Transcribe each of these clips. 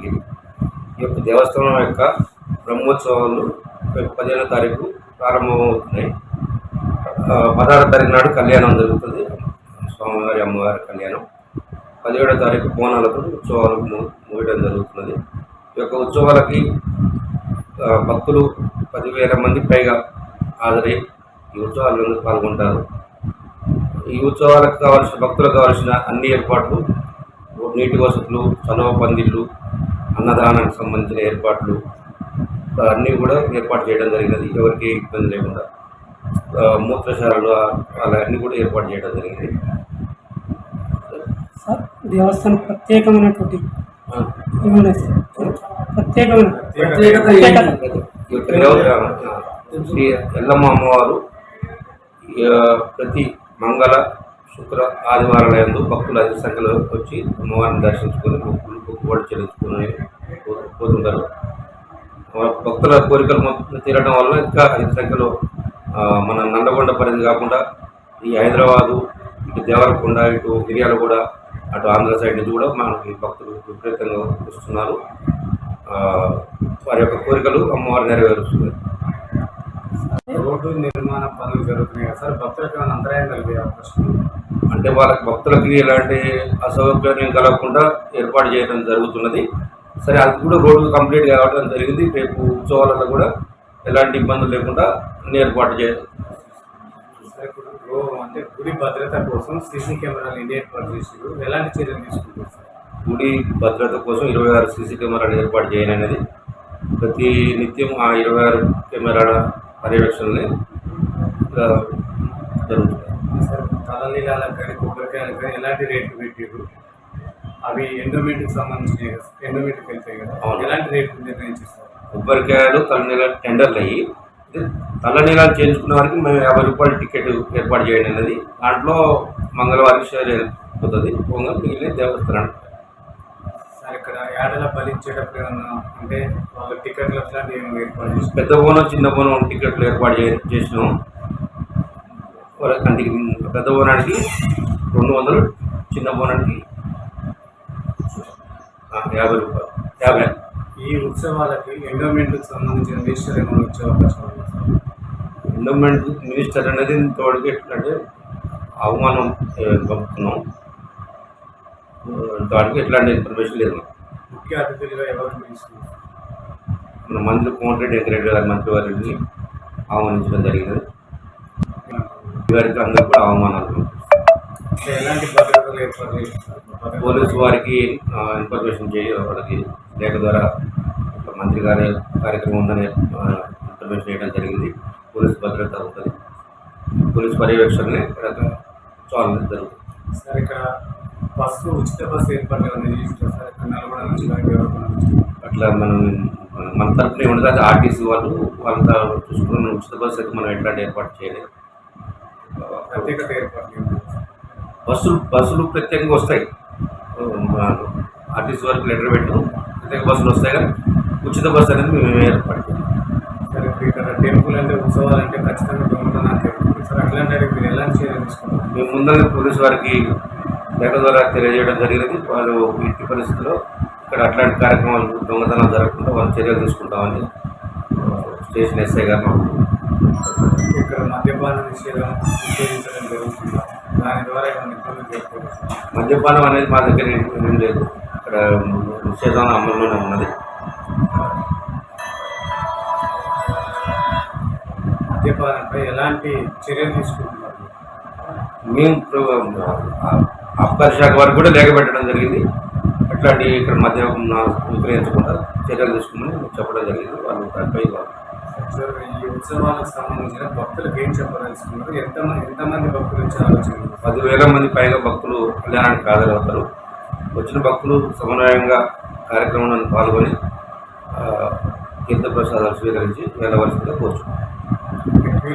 వెంకటగిరి ఈ యొక్క దేవస్థానం యొక్క బ్రహ్మోత్సవాలు రేపు పదిహేనో తారీఖు ప్రారంభమవుతున్నాయి. పదహారు తారీఖు నాడు కళ్యాణం జరుగుతుంది. స్వామివారి అమ్మవారి కళ్యాణం. పదిహేడో తారీఖు బోనాలతో ఉత్సవాలు మూయడం జరుగుతున్నది. ఈ యొక్క ఉత్సవాలకి భక్తులు పదివేల మంది పైగా హాజరై ఈ ఉత్సవాల్లో పాల్గొంటారు. ఈ ఉత్సవాలకు కావాల్సిన భక్తులకు కావాల్సిన అన్ని ఏర్పాట్లు నీటి వసతులు చలవ పందిళ్ళు అన్నదానానికి సంబంధించిన ఏర్పాట్లు అన్నీ కూడా ఏర్పాటు చేయడం జరిగినది. ఎవరికి ఇబ్బంది లేకుండా మూత్రశాలలు ఆ, అలా అన్నీ కూడా ఏర్పాటు చేయడం జరిగింది. సార్ దేవస్థానం ప్రత్యేకమైనటువంటి శ్రీ ఎల్లమ్మ అమ్మవారు ప్రతి మంగళ శుక్ర ఆదివారాలయందు భక్తులు అధిక సంఖ్యలో వచ్చి అమ్మవారిని దర్శించుకొని మొక్కులు చెల్లించుకుని పోతుంటారు. భక్తుల కోరికలు మొత్తం తీరడం వల్ల ఇంకా అధిక సంఖ్యలో మన నందగొండ పరిధి కాకుండా ఈ హైదరాబాదు ఇటు దేవరకొండ ఇటు మిర్యాలగూడ అటు ఆంధ్ర సైడ్ నుంచి కూడా మనకి భక్తులు విపరీతంగా వస్తున్నారు. వారి యొక్క కోరికలు అమ్మవారు నెరవేరుస్తున్నారు. రోడ్డు నిర్మాణ పనులు జరుగుతున్నాయి కదా సార్. భక్తులకు ఏమైనా అంతరాయం కలిగే అవకాశం ఉంది? అంటే వాళ్ళకి భక్తులకి ఎలాంటి అసౌకర్యం కలగకుండా ఏర్పాటు చేయడం జరుగుతున్నది. సరే అది కూడా రోడ్డు కంప్లీట్ కావడం జరిగింది. రేపు ఉత్సవాలలో కూడా ఎలాంటి ఇబ్బందులు లేకుండా అన్ని ఏర్పాటు చే సార్ ఇప్పుడు రో అంటే గుడి భద్రత కోసం సీసీ కెమెరాలు ఎన్ని ఏర్పాటు చేసారు ఎలాంటి చర్యలు తీసుకుంటారు గుడి భద్రత కోసం ఇరవై ఆరు సీసీ కెమెరాలు ఏర్పాటు చేయాలనేది ప్రతి నిత్యం ఆ ఇరవై ఆరు కెమెరాల పర్యవేక్షణని జరుగుతుంది. తలనీలాలకు కానీ కొబ్బరికాయలకు కానీ ఎలాంటి రేట్లు పెట్టారు అవి ఎండోమెంట్కి సంబంధించినవి కదా ఎండోమెంట్కి వెళ్తాయి కదా. ఎలాంటి రేట్లు నిర్ణయించేస్తారు? కొబ్బరికాయలు తలనీల టెండర్లు అయ్యి తలనీలాలు చేయించుకున్న వారికి మేము యాభై రూపాయల టికెట్ ఏర్పాటు చేయండి అనేది దాంట్లో మంగళవారం షేర్ అయిపోతుంది. పోగా మిగిలిన దేవస్థానం. సార్ ఇక్కడ ఏడల బలించేటప్పుడు ఏమన్నా అంటే వాళ్ళ టికెట్లు అట్లాంటివి ఏమైనా ఏర్పాటు పెద్ద బోనం చిన్న బోనం టికెట్లు ఏర్పాటు చేసినాం. కంటికి పెద్ద బోనానికి రెండు వందలు చిన్న బోనానికి యాభై రూపాయలు. యాభై. ఈ ఉత్సవాలకి ఎండోమెంట్కి సంబంధించిన రిజిస్టర్ ఏమైనా వచ్చే అవకాశం ఉంది ఎండోమెంట్ మినిస్టర్ అనేది తోడుకి ఎట్లంటే అవమానం పంపుతున్నాం. దానికి ఎట్లాంటి ఇన్ఫర్మేషన్ లేదు. ముఖ్య అతిథులుగా ఎవరు మన మంత్రి కోమటిరెడ్డి వెంకరెడ్డి గారి మంత్రి వారిని ఆహ్వానించడం జరిగినది. వారికి అందరూ కూడా అవమానాలు పోలీసు వారికి ఇన్ఫర్మేషన్ చేయ వాళ్ళకి లేఖ ద్వారా మంత్రి గారి కార్యక్రమం ఉందని ఇన్ఫర్మేషన్ చేయడం జరిగింది. పోలీస్ భద్రత ఉంటుంది పోలీస్ పర్యవేక్షణనే ఇక్కడ చాలా జరుగుతుంది. సార్ ఇక్కడ బస్సు ఉచిత బస్సు ఏర్పాటు నల్గొండ నుంచి అట్లా మనం మన- తరపున ఉండదు ఆర్టీసీ వాళ్ళు వాళ్ళంతా చూసుకుని ఉచిత బస్సు అయితే మనం ఎట్లాంటి ఏర్పాటు చేయలేదు. ప్రత్యేకత ఏర్పాటు. బస్సులు బస్సులు ప్రత్యేకంగా వస్తాయి. ఆర్టీసీ వరకు లెటర్ పెట్టాం ప్రత్యేక బస్సులు వస్తాయి కానీ ఉచిత బస్సు అనేది మేము ఏర్పాటు సార్ ఇక్కడ టెంపుల్ అంటే ఉత్సవాలు అంటే ఖచ్చితంగా జరుగుతుంది సార్ అట్లాంటి మీరు ఎలాంటి చర్యలు తీసుకుంటారు? మేము ముందర పోలీసు వారికి లేఖ ద్వారా తెలియజేయడం జరిగినది వాళ్ళు ఇంటి పరిస్థితుల్లో ఇక్కడ అట్లాంటి కార్యక్రమాలు దొంగతనం జరగకుండా వాళ్ళు చర్యలు తీసుకుంటామని స్టేషన్ ఎస్ఐ గారు మాకు ఇక్కడ మద్యపాన నిషేధం నిషేధించడం జరుగుతుంది. దాని ద్వారా ఏమైనా ఇబ్బందులు జరుగుతుంది మద్యపానం అనేది మా దగ్గర ఏం లేదు. ఇక్కడ నిషేధం అమల్లోనే ఉన్నది. మద్యపానంపై ఎలాంటి చర్యలు తీసుకుంటున్నారు? మేము ఆబ్కారీ శాఖ వారికి కూడా లేఖ పెట్టడం జరిగింది. అట్లాంటి ఇక్కడ మధ్య విక్రయించకుండా చర్యలు తీసుకోమని చెప్పడం జరిగింది. వాళ్ళు దానిపై ఈ ఉత్సవాలకు సంబంధించిన భక్తులకు ఏం చెప్పదలుచుకున్నారు? ఎంతమంది ఎంతమంది భక్తులు వచ్చే ఆలోచన? పదివేల మంది పైగా భక్తులు కళ్యాణానికి హాజరవుతారు. వచ్చిన భక్తులు సమన్వయంగా కార్యక్రమంలో పాల్గొని తీర్థ ప్రసాదాలు స్వీకరించి వెళ్ళవలసిందిగా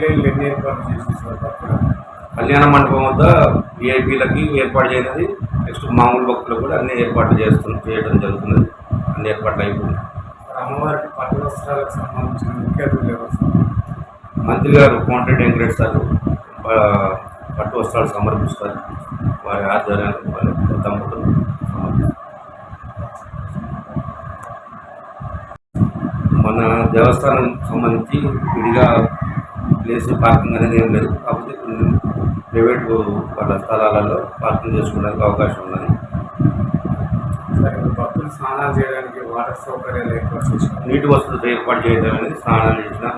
లైన్లు ఎన్ని ఏర్పాటు చేసి సార్ భక్తులు? కళ్యాణ మండపం వద్ద విఐపీలకి ఏర్పాటు చేయనది నెక్స్ట్ మామూలు భక్తులకు కూడా అన్ని ఏర్పాట్లు చేస్తు చేయడం జరుగుతున్నది. అన్ని ఏర్పాట్లు అయిపోయింది అమ్మవారికి పట్టు వస్త్రాలకు సంబంధించిన ముఖ్య ఎవరు మంత్రి గారు కోమటిరెడ్డి ఎంకరేజ్ సార్ పట్టు వస్త్రాలు సమర్పిస్తారు. వారి ఆధ్వర్యాన్ని వారి దంపతులు సమర్పిస్తారు. మన దేవస్థానం సంబంధించి విడిగా ప్లేస్ పార్కింగ్ అనేది ఏం లేదు. కాకపోతే కొన్ని ప్రైవేట్ వాళ్ళ స్థలాలలో పార్కింగ్ చేసుకోవడానికి అవకాశం ఉన్నది. సరే స్నానాలు చేయడానికి వాటర్ సౌకర్యాలు ఏర్పాటు చేశారు. నీటి వసతులు ఏర్పాటు చేయడం అనేది స్నానాలు చేసిన